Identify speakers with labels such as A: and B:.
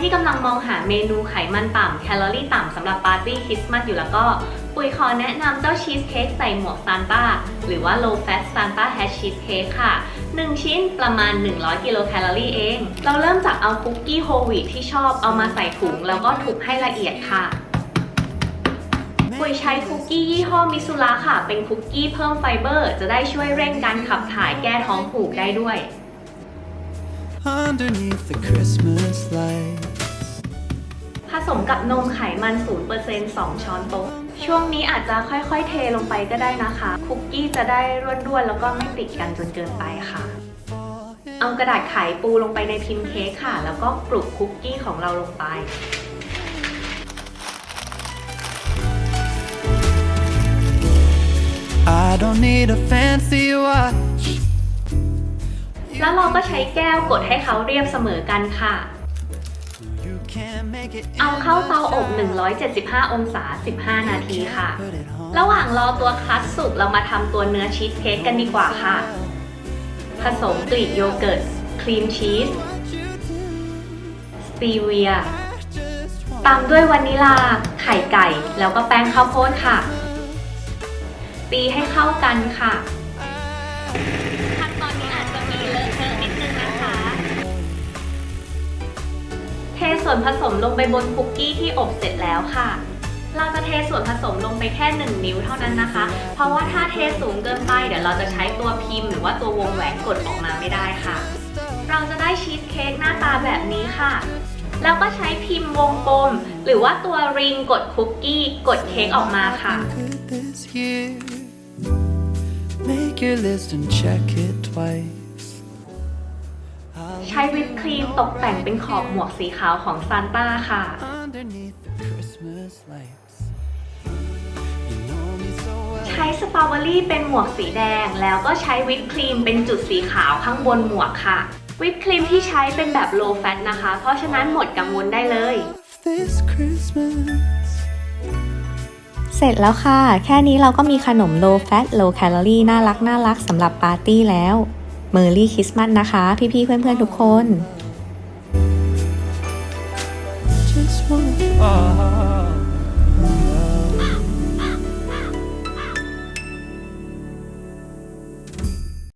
A: ที่กำลังมองหาเมนูไขมันต่ำแคลอรี่ต่ำสำหรับปาร์ตี้คริสต์มาสอยู่แล้วก็ ปุ๋ยขอแนะนำเจ้าชีสเค้กใส่หมวกซานต้าหรือว่า low fat Santa Hash Cheesecake ค่ะ 1 ชิ้นประมาณ 100 กิโลแคลอรี่เอง เราเริ่มจากเอาคุกกี้โฮลวีที่ชอบเอามาใส่ถุงแล้วก็ถูกให้ละเอียดค่ะปุ๋ยใช้คุกกี้ยี่ห้อมิซุระค่ะ เป็นคุกกี้เพิ่มไฟเบอร์ จะได้ช่วยเร่งการขับถ่ายแก้ท้องผูกได้ด้วย
B: underneath the Christmas lights.
A: ผสมกับนมไขมัน 0% 2 ช้อนโต๊ะ ช่วงนี้อาจจะค่อยๆ เทลงไปก็ได้นะคะ คุกกี้จะได้ร่วนๆ แล้วก็ไม่ติดกันจนเกินไปค่ะ เอากระดาษไขปูลงไปในพิมพ์เค้กค่ะ แล้วก็ปลุกคุกกี้ของเราลงไป
B: I don't need a fancy watch.
A: แล้วเราก็ใช้แก้วกดให้เขาเรียบเสมอกันค่ะ เอาเข้าเตาอบ 175 องศา 15 นาทีค่ะ ระหว่างรอตัวคัสสุกเรามาทำตัวเนื้อชีสเค้กกันดีกว่าค่ะ ผสมกรีกโยเกิร์ต ครีมชีส สตีเวีย ตามด้วยวานิลา ไข่ไก่ แล้วก็แป้งข้าวโพดค่ะ ตีให้เข้ากันค่ะ เทส่วนผสมลงไปบนคุกกี้ที่อบเสร็จแล้วค่ะ เราจะเทส่วนผสมลงไปแค่ 1 นิ้วเท่านั้นนะคะ เพราะว่าถ้าเทสูงเกินไปเดี๋ยวเราจะใช้ตัวพิมพ์ หรือว่าตัววงแหวนกดออกมาไม่ได้ค่ะ เราจะได้ชีสเค้กหน้าตาแบบนี้ค่ะ แล้วก็ใช้พิมพ์วงกลมหรือว่าตัวริงกดคุกกี้กดเค้กออกมาค่ะ
B: Make your list and check it twice. I'll
A: ใช้วิปครีมตกแต่งเป็นขอบหมวกสีขาวของซานต้าค่ะ
B: underneath the Christmas lights. You know me so well.
A: ใช้สตรอเบอรี่เป็นหมวกสีแดง แล้วก็ใช้วิปครีมเป็นจุดสีขาวข้างบนหมวกค่ะ วิปครีมที่ใช้เป็นแบบ low fat นะคะ เพราะฉะนั้นหมดกังวลได้เลย
B: This Christmas.
C: เสร็จแล้วค่ะ แค่นี้เราก็มีขนม low fat low calorie น่ารักน่ารักสำหรับปาร์ตี้แล้ว เม
A: อร์รี่คริสต์มาส
C: นะคะ พี่ๆเพื่อนๆทุกคน
B: Just wanna fly.